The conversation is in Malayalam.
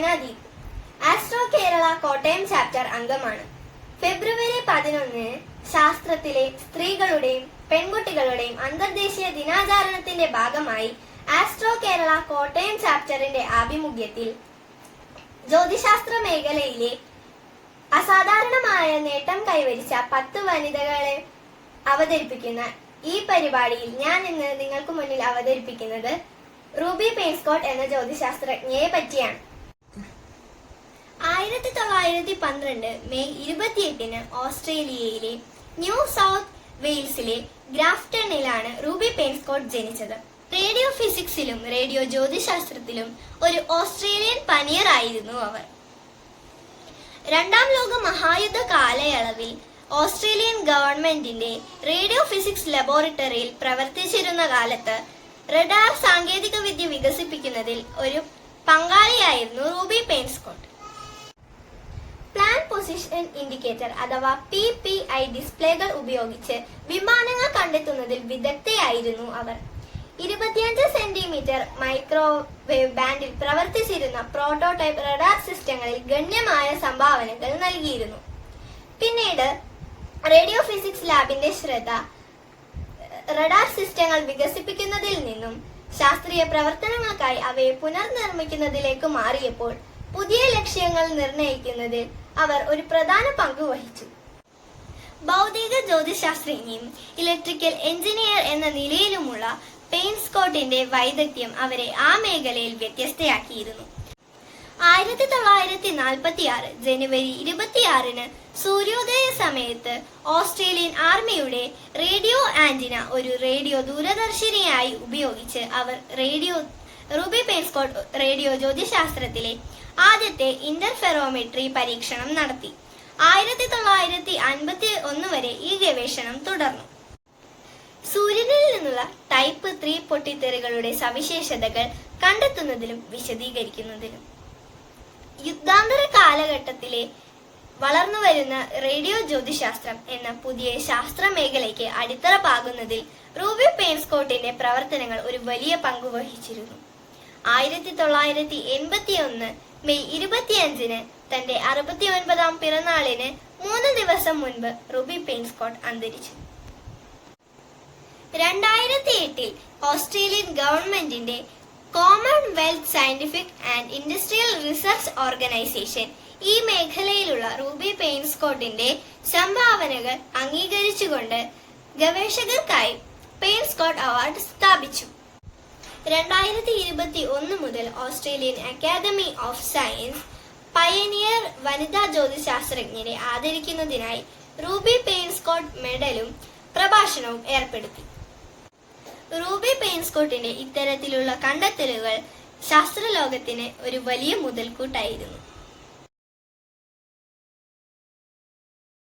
സേനാദീപ് ആസ്ട്രോ കേരള കോട്ടയം ചാപ്റ്റർ അംഗമാണ്. ഫെബ്രുവരി പതിനൊന്നിന് ശാസ്ത്രത്തിലെ സ്ത്രീകളുടെയും പെൺകുട്ടികളുടെയും അന്തർദേശീയ ദിനാചരണത്തിന്റെ ഭാഗമായി ആസ്ട്രോ കേരള കോട്ടയം ചാപ്റ്ററിന്റെ ആഭിമുഖ്യത്തിൽ ജ്യോതിശാസ്ത്ര മേഖലയിലെ അസാധാരണമായ നേട്ടം കൈവരിച്ച പത്ത് വനിതകളെ അവതരിപ്പിക്കുന്ന ഈ പരിപാടിയിൽ ഞാൻ ഇന്ന് നിങ്ങൾക്ക് മുന്നിൽ അവതരിപ്പിക്കുന്നത് റൂബി പേസ്കോട്ട് എന്ന ജ്യോതിശാസ്ത്രജ്ഞയെ പറ്റിയാണ്. ആയിരത്തി തൊള്ളായിരത്തി പന്ത്രണ്ട് മെയ് ഇരുപത്തിയെട്ടിന് ഓസ്ട്രേലിയയിലെ ന്യൂ സൗത്ത് വെയിൽസിലെ ഗ്രാഫ്റ്റണിലാണ് റൂബി പെയിൻസ്കോട്ട് ജനിച്ചത്. റേഡിയോ ഫിസിക്സിലും റേഡിയോ ജ്യോതിശാസ്ത്രത്തിലും ഒരു ഓസ്ട്രേലിയൻ പനിയർ ആയിരുന്നു അവർ. രണ്ടാം ലോക മഹായുദ്ധ കാലയളവിൽ ഓസ്ട്രേലിയൻ ഗവൺമെന്റിന്റെ റേഡിയോ ഫിസിക്സ് ലബോറട്ടറിയിൽ പ്രവർത്തിച്ചിരുന്ന കാലത്ത് റഡാർ സാങ്കേതിക വിദ്യ വികസിപ്പിക്കുന്നതിൽ ഒരു പങ്കാളിയായിരുന്നു Ruby Payne Scott. Plan position indicator അഥവാ പി പി ഐ ഡിസ്പ്ലേകൾ ഉപയോഗിച്ച് വിമാനങ്ങൾ കണ്ടെത്തുന്നതിൽ വിദഗ്ധയായിരുന്നു അവർ. ഇരുപത്തിയഞ്ച് സെന്റിമീറ്റർ മൈക്രോവേവ് ബാൻഡിൽ പ്രവർത്തിച്ചിരുന്ന പ്രോട്ടോടൈപ്പ് റഡാർ സിസ്റ്റങ്ങളിൽ ഗണ്യമായ സംഭാവനകൾ നൽകിയിരുന്നു. പിന്നീട് റേഡിയോ ഫിസിക്സ് ലാബിന്റെ ശ്രദ്ധ റഡാർ സിസ്റ്റങ്ങൾ വികസിപ്പിക്കുന്നതിൽ നിന്നും ശാസ്ത്രീയ പ്രവർത്തനങ്ങൾക്കായി അവയെ പുനർനിർമ്മിക്കുന്നതിലേക്ക് മാറിയപ്പോൾ പുതിയ ലക്ഷ്യങ്ങൾ നിർണയിക്കുന്നതിൽ അവർ ഒരു പ്രധാന പങ്ക് വഹിച്ചു. ഭൗതിക ജ്യോതിശാസ്ത്രജ്ഞയും ഇലക്ട്രിക്കൽ എഞ്ചിനീയർ എന്ന നിലയിലുമുള്ള പെയിൻസ്കോട്ടിന്റെ വൈദഗ്ധ്യം അവരെ ആ മേഖലയിൽ വ്യത്യസ്തയാക്കിയിരുന്നു. ആയിരത്തി തൊള്ളായിരത്തി നാൽപ്പത്തി ആറ് ജനുവരി ഇരുപത്തിയാറിന് സൂര്യോദയ സമയത്ത് ഓസ്ട്രേലിയൻ ആർമിയുടെ റേഡിയോ ആന്റിന ഒരു റേഡിയോ ദൂരദർശിനിയായി ഉപയോഗിച്ച് അവർ radio Ruby Payne Scott radio ജ്യോതിശാസ്ത്രത്തിലെ ആദ്യത്തെ ഇന്റർഫെറോമെട്രി പരീക്ഷണം നടത്തി. ആയിരത്തി തൊള്ളായിരത്തി അൻപത്തി ഒന്ന് വരെ ഈ ഗവേഷണം തുടർന്നു. സൂര്യനിൽ നിന്നുള്ള ടൈപ്പ് ത്രീ പൊട്ടിത്തെറികളുടെ സവിശേഷതകൾ കണ്ടെത്തുന്നതിലും വിശദീകരിക്കുന്നതിലും. യുദ്ധാന്തര കാലഘട്ടത്തിലെ വളർന്നുവരുന്ന റേഡിയോ ജ്യോതിശാസ്ത്രം എന്ന പുതിയ ശാസ്ത്ര മേഖലയ്ക്ക് അടിത്തറ പാകുന്നതിൽ റൂബി പെയിൻസ്കോട്ടിന്റെ പ്രവർത്തനങ്ങൾ ഒരു വലിയ പങ്ക് വഹിച്ചിരുന്നു. ആയിരത്തി തൊള്ളായിരത്തി എൺപത്തി ഒന്ന് മെയ് ഇരുപത്തിയഞ്ചിന് തന്റെ അറുപത്തി ഒൻപതാം പിറന്നാളിന് മൂന്ന് ദിവസം മുൻപ് റുബി പെയിൻസ്കോട്ട് അന്തരിച്ചു. രണ്ടായിരത്തി എട്ടിൽ ഓസ്ട്രേലിയൻ ഗവൺമെന്റിന്റെ Commonwealth Scientific and Industrial Research Organisation ഈ മേഖലയിലുള്ള റൂബി പെയിൻസ്കോട്ടിന്റെ സംഭാവനകൾ അംഗീകരിച്ചുകൊണ്ട് ഗവേഷകർക്കായി പെയിൻസ്കോട്ട് അവാർഡ് സ്ഥാപിച്ചു. രണ്ടായിരത്തി ഇരുപത്തി ഒന്ന് മുതൽ Australian Academy of Science pioneer വനിതാ ജ്യോതിശാസ്ത്രജ്ഞരെ ആദരിക്കുന്നതിനായി റൂബി പെയിൻസ്കോട്ട് മെഡലും പ്രഭാഷണവും ഏർപ്പെടുത്തി. റൂബി പെയിൻസ്കോട്ടിന്റെ ഇത്തരത്തിലുള്ള കണ്ടെത്തലുകൾ ശാസ്ത്രലോകത്തിന് ഒരു വലിയ മുതൽക്കൂട്ടായിരുന്നു.